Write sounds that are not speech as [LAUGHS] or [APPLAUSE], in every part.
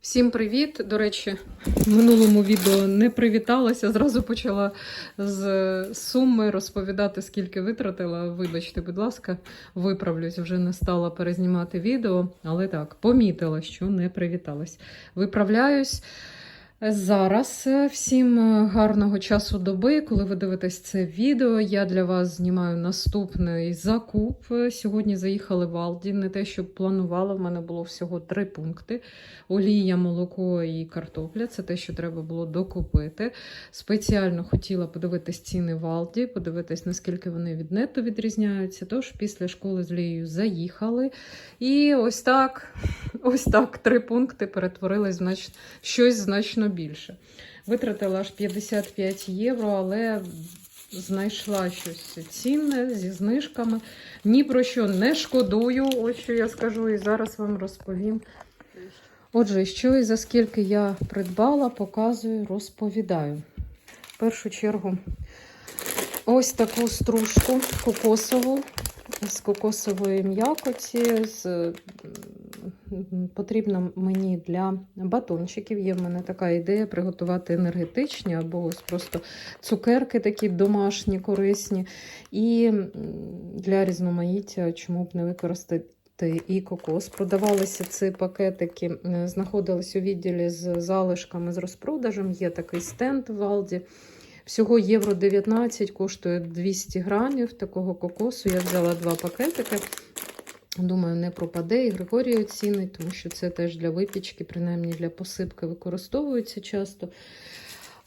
Всім привіт! До речі, в минулому відео не привіталася. Зразу почала з суми розповідати, скільки витратила. Вибачте, будь ласка, виправлюсь, вже не стала перезнімати відео, але так, помітила, що не привіталась. Виправляюсь. Зараз е, всім е, гарного часу доби. Коли ви дивитесь це відео, я для вас знімаю наступний закуп. Е, Сьогодні заїхали в Алді. Не те, що планувала. В мене було всього три пункти: олія, молоко і картопля. Це те, що треба було докупити. Спеціально хотіла подивитись ціни в Алді, подивитись, наскільки вони від нету відрізняються. Тож після школи з Лією заїхали. І ось так, [LAUGHS] ось так, три пункти перетворились в щось значно більше. Витратила аж 55 євро, але знайшла щось цінне зі знижками. Ні про що не шкодую, ось що я скажу, і зараз вам розповім. Отже, що і за скільки я придбала, показую, розповідаю. В першу чергу, ось таку стружку кокосову з кокосової м'якоті. З... м, Потрібно мені для батончиків. Є в мене така ідея приготувати енергетичні або ось просто цукерки такі домашні, корисні. І для різноманіття, чому б не використати і кокос. Продавалися ці пакетики, знаходились у відділі з залишками з розпродажем. Є такий стенд в Алді. Всього євро 19 коштує 200 грамів такого кокосу. Я взяла два пакетики. Думаю, не пропаде і Григорій оцінить, тому що це теж для випічки, принаймні для посипки використовується часто.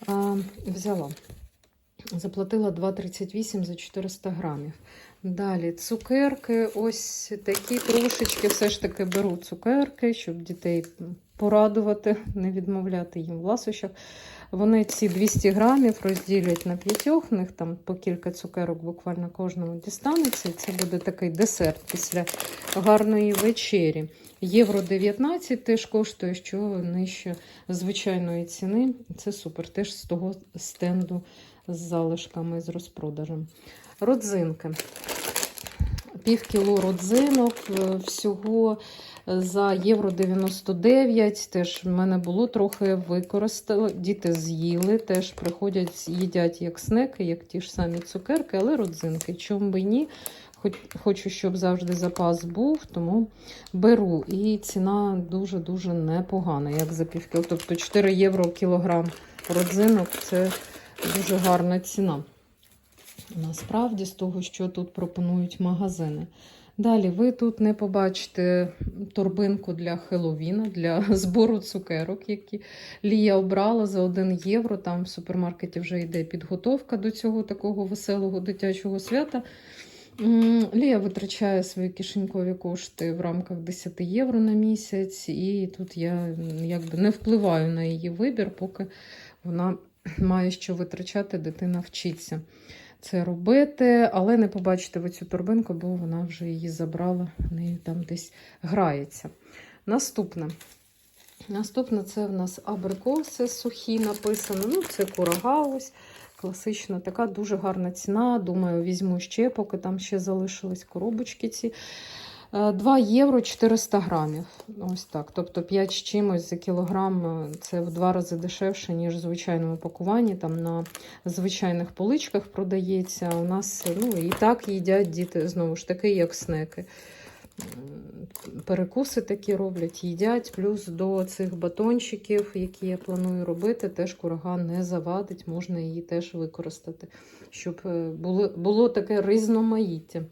А, взяла. Заплатила 2,38 за 400 грамів. Далі цукерки, ось такі трошечки все ж таки беру цукерки, щоб дітей порадувати, не відмовляти їм в ласощах. Вони ці 200 грамів розділять на п'ятьох, них там по кілька цукерок буквально кожному дістанеться. І це буде такий десерт після гарної вечері. Євро 19 теж коштує, що нижче звичайної ціни. Це супер. Теж з того стенду з залишками з розпродажем. Родзинки. Пів кіло родзинок, е, всього за євро 99. Теж в мене було трохи використало. Діти з'їли, теж приходять, їдять як снеки, як ті ж самі цукерки, але родзинки. Чому би ні? Хоч, хочу, щоб завжди запас був, тому беру. І ціна дуже-дуже непогана, як за пів кіло. Тобто 4 євро кілограм родзинок це дуже гарна ціна. Насправді, з того, що тут пропонують магазини. Далі ви тут не побачите торбинку для Хеллоуіна, для [LAUGHS] збору цукерок, які Лія обрала за 1 євро. Там в супермаркеті вже йде підготовка до цього такого веселого дитячого свята. Лія витрачає свої кишенькові кошти в рамках 10 євро на місяць, і тут я якби не впливаю на її вибір, поки вона має що витрачати, дитина вчиться це робити, але не побачите ви цю торбинку, бо вона вже її забрала, в неї там десь грається. Наступне. Наступне це в нас абрикоси сухі написано. Ну, це курага ось. Класична, така дуже гарна ціна. Думаю, візьму ще, поки там ще залишились коробочки ці. Е, 2 євро 400 грамів. Ось так. Тобто 5 з чимось за кілограм е, це в два рази дешевше, ніж в звичайному пакуванні. Там на звичайних поличках продається. У нас ну, і так їдять діти, знову ж таки, як снеки. Перекуси такі роблять, їдять. Плюс до цих батончиків, які я планую робити, теж курага не завадить, можна її теж використати, щоб е, було, було таке різноманіття.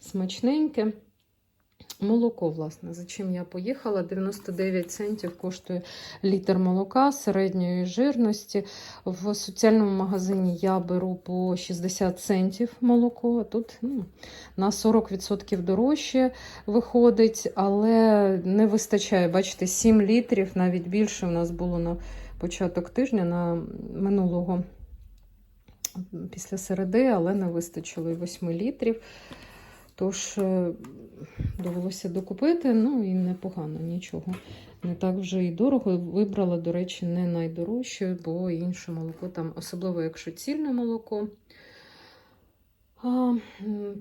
Смачненьке. Молоко, власне, за чим я поїхала. 99 центів коштує літр молока середньої жирності. В соціальному магазині я беру по 60 центів молоко, а тут ну, на 40% дорожче виходить, але не вистачає. Бачите, 7 літрів, навіть більше у нас було на початок тижня, на минулого після середи, але не вистачило і 8 літрів. Тож е, довелося докупити, ну і непогано, нічого. Не так вже і дорого. Вибрала, до речі, не найдорожче, бо інше молоко там, особливо якщо цільне молоко. А,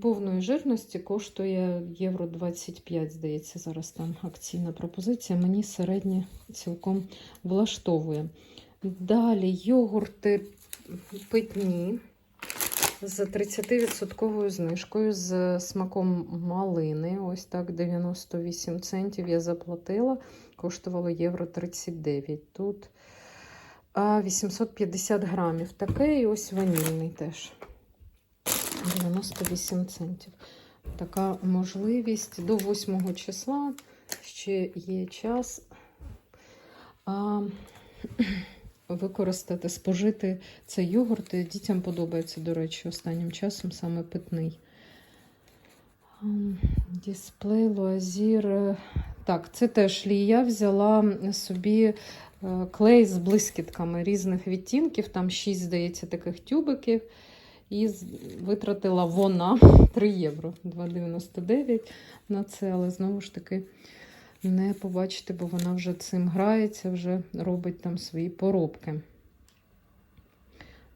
повної жирності коштує євро 25, здається, зараз там акційна пропозиція. Мені середнє цілком влаштовує. Далі йогурти питні з 30% знижкою з смаком малини. Ось так 98 центів я заплатила. Коштувало євро 39. Тут 850 грамів. Таке і ось ванільний теж. 98 центів. Така можливість до 8 числа ще є час а, використати, спожити цей йогурт. Дітям подобається, до речі, останнім часом саме питний. Ам, Дисплей, луазір. е, Так, це теж лія взяла собі е, клей з блискітками різних відтінків. Там 6, здається, таких тюбиків. І витратила вона [LAUGHS] 3 євро 2,99 на це, але знову ж таки не побачите, бо вона вже цим грається, вже робить там свої поробки.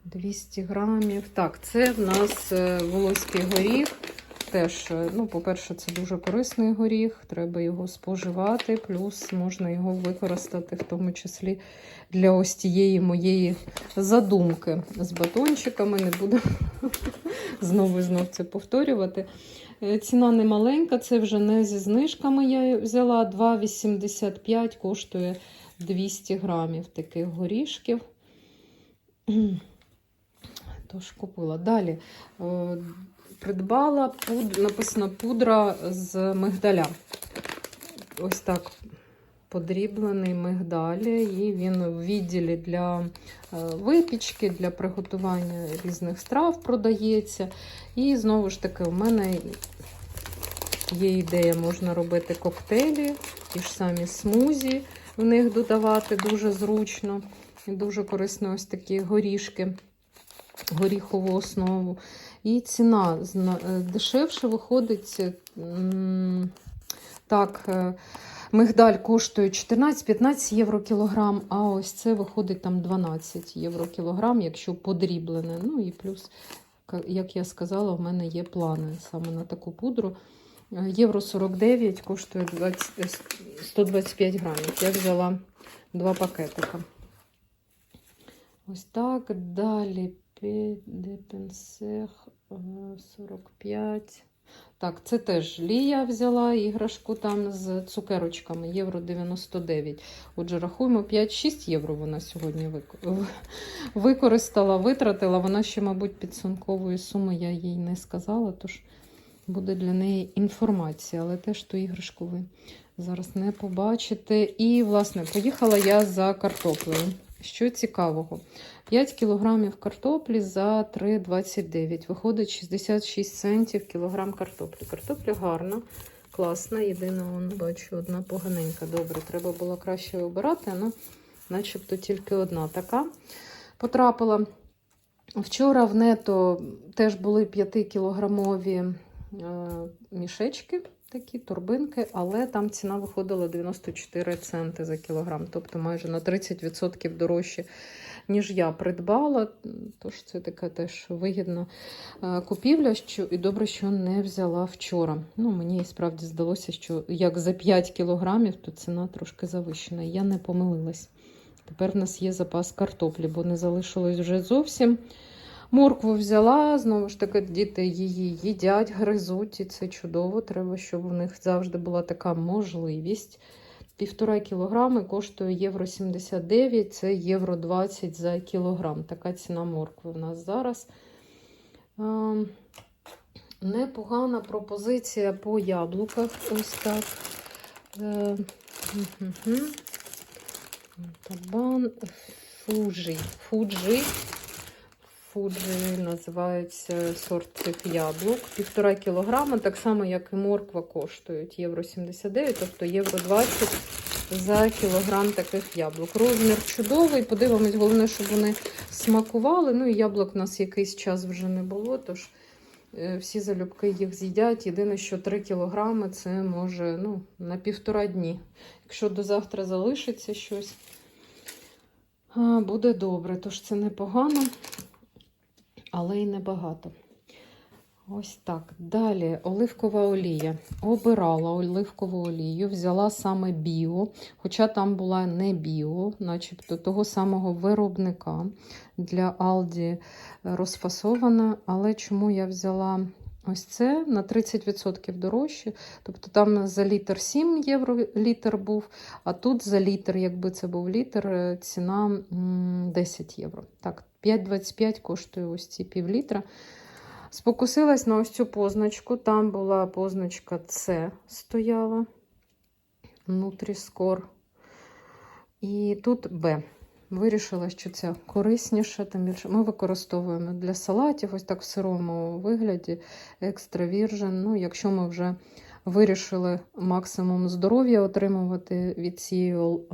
200 грамів. Так, це в нас е, волоський горіх. Теж, е, ну, по-перше, це дуже корисний горіх, треба його споживати, плюс можна його використати, в тому числі для ось тієї моєї задумки з батончиками. Не буду [LAUGHS] знову і знов це повторювати. Е, Ціна не маленька, це вже не зі знижками я взяла. 2,85 коштує 200 грамів таких горішків. [CLEARS THROAT] Тож купила. Далі е, придбала пуд... написано пудра з мигдаля. Ось так подріблений мигдаль, і він в відділі для е, випічки, для приготування різних страв продається. І знову ж таки, у мене є ідея, можна робити коктейлі, ті ж самі смузі в них додавати дуже зручно. І дуже корисно ось такі горішки, горіхову основу. І ціна е, дешевше виходить. Так, е, мигдаль коштує 14-15 євро кілограм, а ось це виходить там 12 євро кілограм, якщо подріблене. Ну і плюс, як я сказала, в мене є плани саме на таку пудру. Е, Євро 49 коштує 20, е, 125 грамів. Я взяла два пакетика. Ось так. Далі Депенсех 45. Так, це теж Лія взяла іграшку там з цукерочками, євро 99. Отже, рахуємо 5-6 євро вона сьогодні використала, витратила. Вона ще, мабуть, підсумкової суми я їй не сказала, тож буде для неї інформація, але теж ту іграшку ви зараз не побачите. І, власне, поїхала я за картоплею. Що цікавого, 5 кілограмів картоплі за 3,29. Виходить 66 центів кілограм картоплі. Картопля гарна, класна. Єдина, вон, бачу, одна поганенька. Добре, треба було краще обирати, але начебто тільки одна така. Потрапила. Вчора в нето теж були 5-кілограмові е, мішечки, такі турбинки, але там ціна виходила 94 центи за кілограм, тобто майже на 30% дорожче, ніж я придбала. Тож це така теж вигідна е, купівля. Що, і добре, що не взяла вчора. Ну, Мені справді здалося, що як за 5 кілограмів, то ціна трошки завищена. Я не помилилась. Тепер в нас є запас картоплі, бо не залишилось вже зовсім. Моркву взяла, знову ж таки, діти її їдять, гризуть, і це чудово. Треба, щоб у них завжди була така можливість. Півтора кілограми коштує євро 79, це євро 20 за кілограм. Така ціна моркви в нас зараз. Непогана пропозиція по яблуках. Ось так. Е. Табан Фуджі. Фуджі. Фуджі називається сорт цих яблук. Півтора кілограма, так само, як і морква, коштують євро 79, тобто євро 20 за кілограм таких яблук. Розмір чудовий. Подивимось, головне, щоб вони смакували. Ну і яблук у нас якийсь час вже не було, тож е, всі залюбки їх з'їдять. Єдине, що 3 кілограми це може ну, на півтора дні. Якщо до завтра залишиться щось, буде добре. Тож це непогано, але й небагато. Ось так. Далі оливкова олія. Обирала оливкову олію, взяла саме біо, хоча там була не біо, начебто того самого виробника для Алді розфасована. Але чому я взяла ось це на 30% дорожче? Тобто там за літр 7 євро літр був, а тут за літр, якби це був літр, е, ціна 10 євро. Так, 5,25 коштує ось ці пів літра. Спокусилась на ось цю позначку. Там була позначка С стояла. Нутріскор. І тут Б. Вирішила, що це корисніше, тим більше ми використовуємо для салатів, ось так в сирому вигляді, екстра віржен. Ну, якщо ми вже вирішили максимум здоров'я отримувати від цієї е,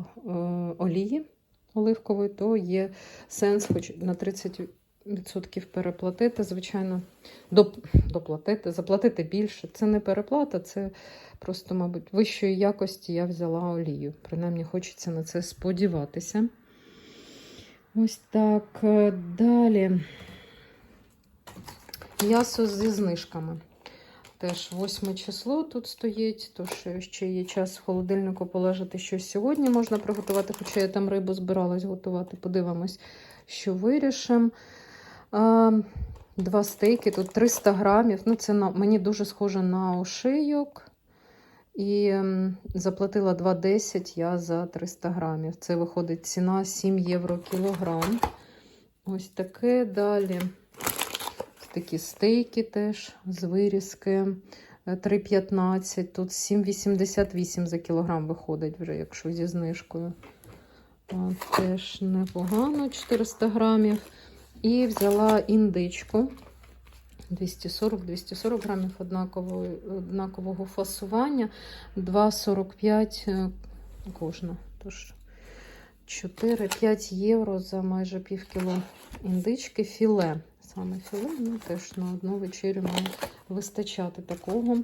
олії оливкової, то є сенс хоч на 30% переплатити, звичайно, доплатити, заплатити більше. Це не переплата, це просто, мабуть, вищої якості я взяла олію. Принаймні, хочеться на це сподіватися. Ось так. е, Далі. М'ясо зі знижками. Теж 8 число тут стоїть, тож ще є час в холодильнику полежати щось сьогодні можна приготувати, хоча я там рибу збиралась готувати. Подивимось, що вирішимо. Два стейки, тут 300 грамів. Ну, це на, мені дуже схоже на ошийок. І заплатила 2,10 я за 300 грамів. Це виходить ціна 7 євро кілограм. Ось таке далі. Такі стейки теж з вирізки. Е, 3,15. Тут 7,88 за кілограм виходить вже, якщо зі знижкою. Теж непогано, 400 грамів. І взяла індичку. 240-240 грамів однакового, однакового фасування. 2,45 е, кожна. Тож 4-5 євро за майже пів кіло індички. Філе. Саме філе, ну теж на одну вечерю має вистачати такого.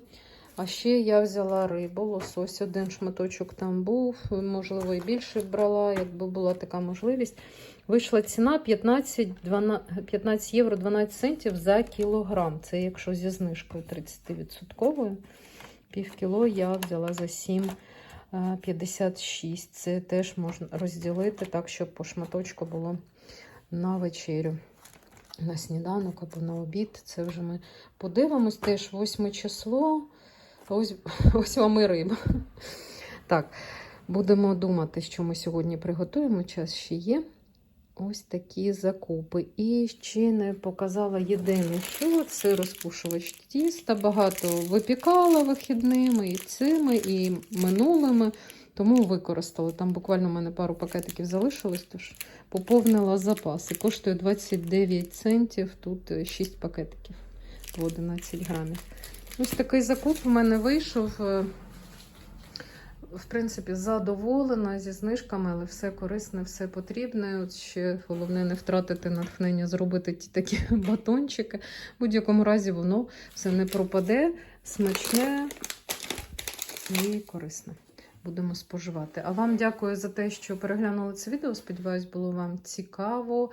А ще я взяла рибу, лосось, один шматочок там був, можливо, і більше брала, якби була така можливість. Вийшла ціна 15, 12, 15 євро 12 центів за кілограм. Це якщо зі знижкою 30%. Пів кіло я взяла за 7,56. Це теж можна розділити так, щоб по шматочку було на вечерю. На сніданок або на обід. Це вже ми подивимось. Теж 8 число. Ось, [LAUGHS] ось вам і риба. Так, будемо думати, що ми сьогодні приготуємо. Час ще є. Ось такі закупи. І ще не показала єдине, що це розпушувач тіста. Багато випікала вихідними і цими, і минулими. Тому використала. Там буквально в мене пару пакетиків залишилось, тож поповнила запаси. Коштує 29 центів, тут 6 пакетиків по 11 грамів. Ось такий закуп у мене вийшов. В принципі, задоволена зі знижками, але все корисне, все потрібне. От ще головне не втратити натхнення, зробити ті такі [LAUGHS] батончики. В будь-якому разі воно все не пропаде, смачне і корисне. Будемо споживати. А вам дякую за те, що переглянули це відео. Сподіваюсь, було вам цікаво.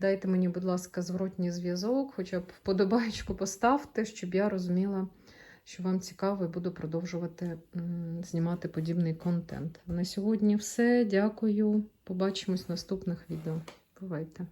Дайте мені, будь ласка, зворотній зв'язок, хоча б вподобайку поставте, щоб я розуміла, що вам цікаво, і буду продовжувати знімати подібний контент. На сьогодні все. Дякую. Побачимось в наступних відео. Бувайте!